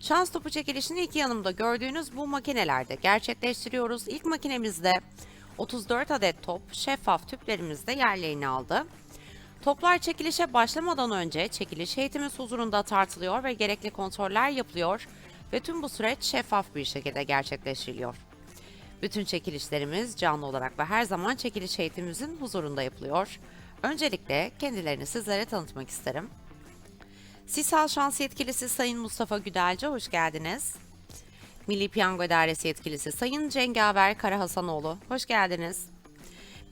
Şans topu çekilişini ilk yanımda gördüğünüz bu makinelerde gerçekleştiriyoruz. İlk makinemizde 34 adet top şeffaf tüplerimizde yerlerini aldı. Toplar çekilişe başlamadan önce çekiliş heyetimiz huzurunda tartılıyor ve gerekli kontroller yapılıyor ve tüm bu süreç şeffaf bir şekilde gerçekleştiriliyor. Bütün çekilişlerimiz canlı olarak ve her zaman çekiliş heyetimizin huzurunda yapılıyor. Öncelikle kendilerini sizlere tanıtmak isterim. Sisal Şans Yetkilisi Sayın Mustafa Güdelci hoş geldiniz. Milli Piyango İdaresi Yetkilisi Sayın Cengaver Karahasanoğlu hoş geldiniz.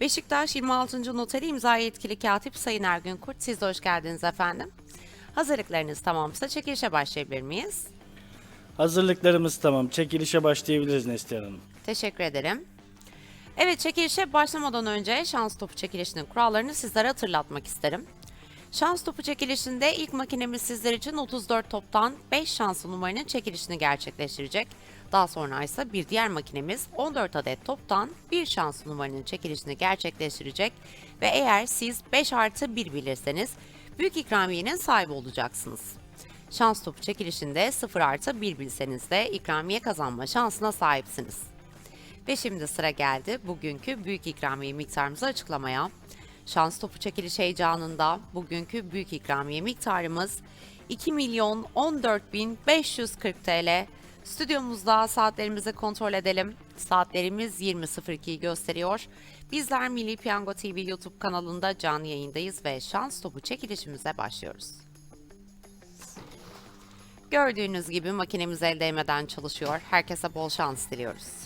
Beşiktaş 26. Noteri İmza Yetkili Katip Sayın Ergün Kurt siz de hoş geldiniz efendim. Hazırlıklarınız tamamsa çekilişe başlayabilir miyiz? Hazırlıklarımız tamam. Çekilişe başlayabiliriz Neslihan Hanım. Teşekkür ederim. Evet çekilişe başlamadan önce şans topu çekilişinin kurallarını sizlere hatırlatmak isterim. Şans topu çekilişinde ilk makinemiz sizler için 34 toptan 5 şanslı numaranın çekilişini gerçekleştirecek. Daha sonra ise bir diğer makinemiz 14 adet toptan 1 şanslı numaranın çekilişini gerçekleştirecek. Ve eğer siz 5 artı 1 bilirseniz büyük ikramiyenin sahibi olacaksınız. Şans topu çekilişinde 0 artı 1 bilseniz de ikramiye kazanma şansına sahipsiniz. Ve şimdi sıra geldi bugünkü büyük ikramiye miktarımızı açıklamaya. Şans topu çekiliş heyecanında bugünkü büyük ikramiye miktarımız 2 milyon 14 bin 540 TL. Stüdyomuzda saatlerimizi kontrol edelim. Saatlerimiz 20.02'yi gösteriyor. Bizler Milli Piyango TV YouTube kanalında canlı yayındayız ve şans topu çekilişimize başlıyoruz. Gördüğünüz gibi makinemiz el değmeden çalışıyor. Herkese bol şans diliyoruz.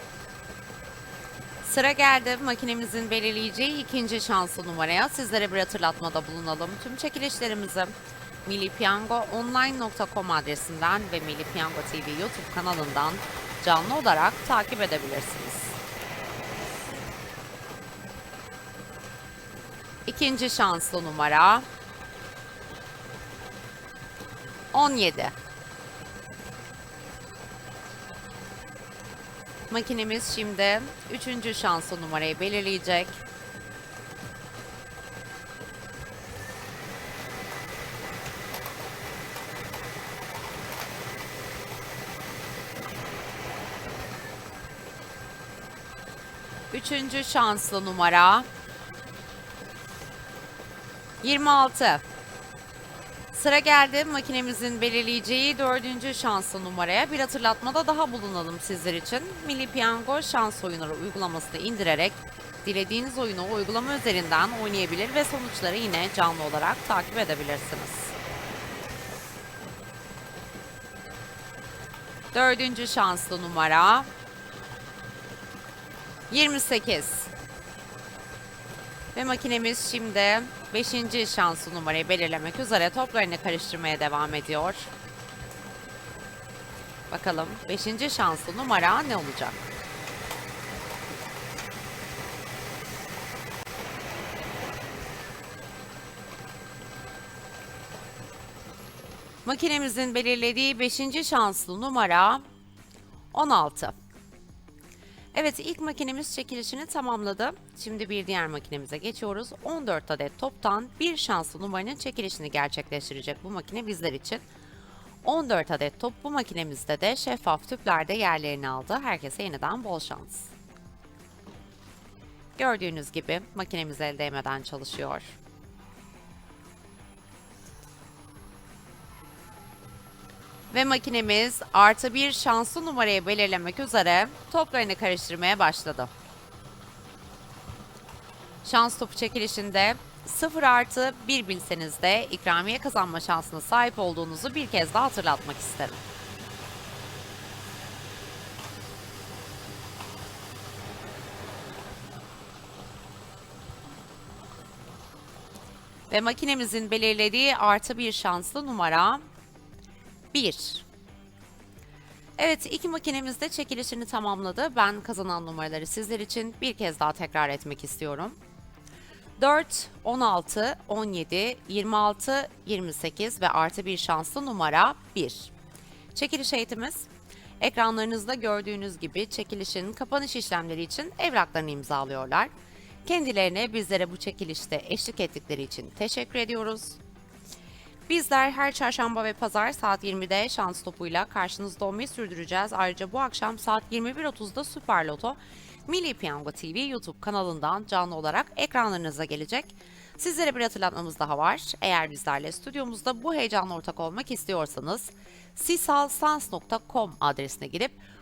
Sıra geldi makinemizin belirleyeceği ikinci şanslı numaraya. Sizlere bir hatırlatmada bulunalım. Tüm çekilişlerimizi millipiyangoonline.com adresinden ve Milli Piyango TV YouTube kanalından canlı olarak takip edebilirsiniz. İkinci şanslı numara 17. Makinemiz şimdi üçüncü şanslı numarayı belirleyecek. Üçüncü şanslı numara 26. Sıra geldi makinemizin belirleyeceği dördüncü şanslı numaraya bir hatırlatmada daha bulunalım sizler için. Milli Piyango şans oyunları uygulamasını indirerek dilediğiniz oyunu uygulama üzerinden oynayabilir ve sonuçları yine canlı olarak takip edebilirsiniz. Dördüncü şanslı numara 28. Ve makinemiz şimdi 5. şanslı numarayı belirlemek üzere toplarını karıştırmaya devam ediyor. Bakalım 5. şanslı numara ne olacak? Makinemizin belirlediği 5. şanslı numara 16. Evet ilk makinemiz çekilişini tamamladı. Şimdi bir diğer makinemize geçiyoruz. 14 adet toptan bir şanslı numaranın çekilişini gerçekleştirecek bu makine bizler için. 14 adet top bu makinemizde de şeffaf tüplerde yerlerini aldı. Herkese yeniden bol şans. Gördüğünüz gibi makinemiz el değmeden çalışıyor. Ve makinemiz artı bir şanslı numarayı belirlemek üzere toplarını karıştırmaya başladı. Şans topu çekilişinde 0 artı 1 bilseniz de ikramiye kazanma şansına sahip olduğunuzu bir kez daha hatırlatmak isterim. Ve makinemizin belirlediği artı bir şanslı numara 1. Evet iki makinemiz de çekilişini tamamladı. Ben kazanan numaraları sizler için bir kez daha tekrar etmek istiyorum. 4, 16, 17, 26, 28 ve artı bir şanslı numara 1. Çekiliş eğitimiz. Ekranlarınızda gördüğünüz gibi çekilişin kapanış işlemleri için evraklarını imzalıyorlar. Kendilerine bizlere bu çekilişte eşlik ettikleri için teşekkür ediyoruz. Bizler her çarşamba ve pazar saat 20'de şans topuyla karşınızda olmayı sürdüreceğiz. Ayrıca bu akşam saat 21.30'da Süper Loto Milli Piyango TV YouTube kanalından canlı olarak ekranlarınıza gelecek. Sizlere bir hatırlatmamız daha var. Eğer bizlerle stüdyomuzda bu heyecanla ortak olmak istiyorsanız sisalsans.com adresine girip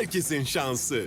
herkesin şansı.